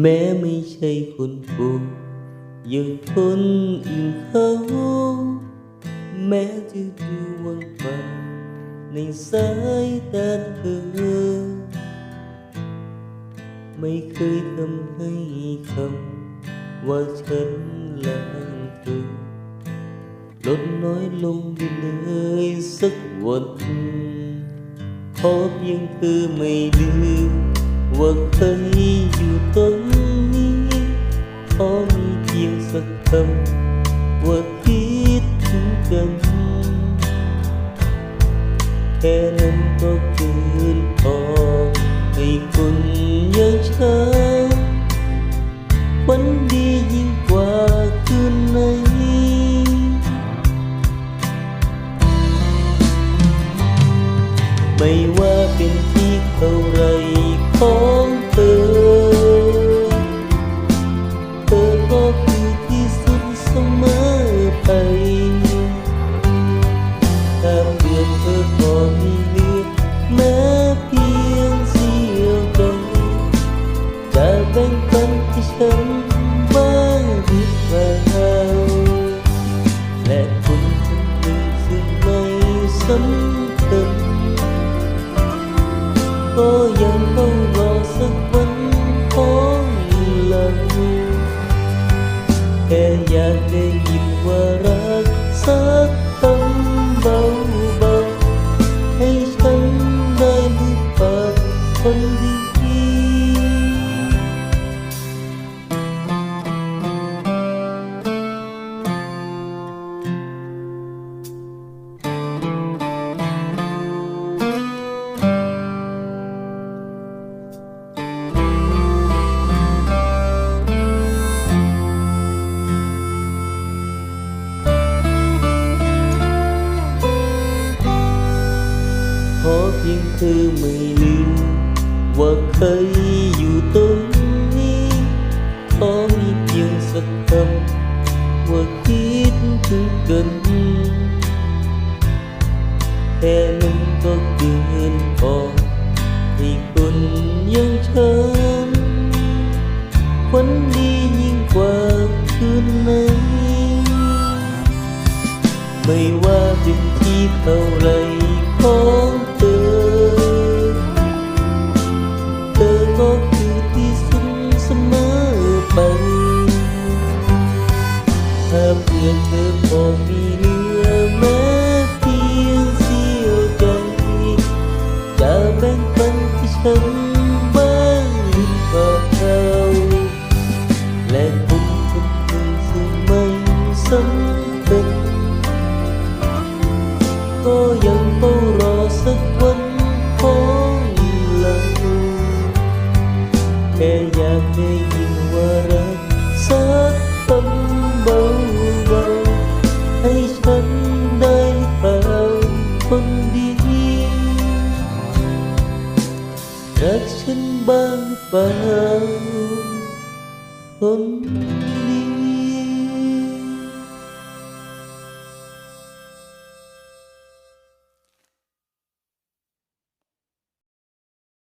แม้ไม่ใช่คนกูอย่างคนอื่นเขาแม้จะดูว่างเปล่าในสายตาเธอ ไม่เคยทำให้คำว่าฉันรักเธอลดน้อยลงไปเลยสักวันขอเพียงเธอไม่ลืม ว่าเคยอยู่ตรงนี้ขอมีเพียงสักคำว่าคิดถึงกันแค่นั้นก็เกินพอให้คนอย่างฉันวันดียิ่งกว่าคืนไหนไม่ว่าเป็นที่เท่าไร ของเธอ เธอก็คือที่สุดเสมอไปถ้าเพื่อนเธอก็มีเหลือแม้เพียงเสี้ยวใจจะแบ่งปันให้ฉันบ้างหรือเปล่าและคนคนหนึ่งซึ่งไม่สำคัญก็ยังต้องากได้ยินว่า ยังเธอไม่ลืมว่าเคยอยู่ตรงนี้ขอมีเพียงสักคำว่าคิดถึงกันแค่นั้นก็เกินพอให้คนย่างฉันวันดียิ่งกว่าคืนไหนไม่ว่าเป็นที่เท่าไรขอ แค่อยากได้ยินว่ารั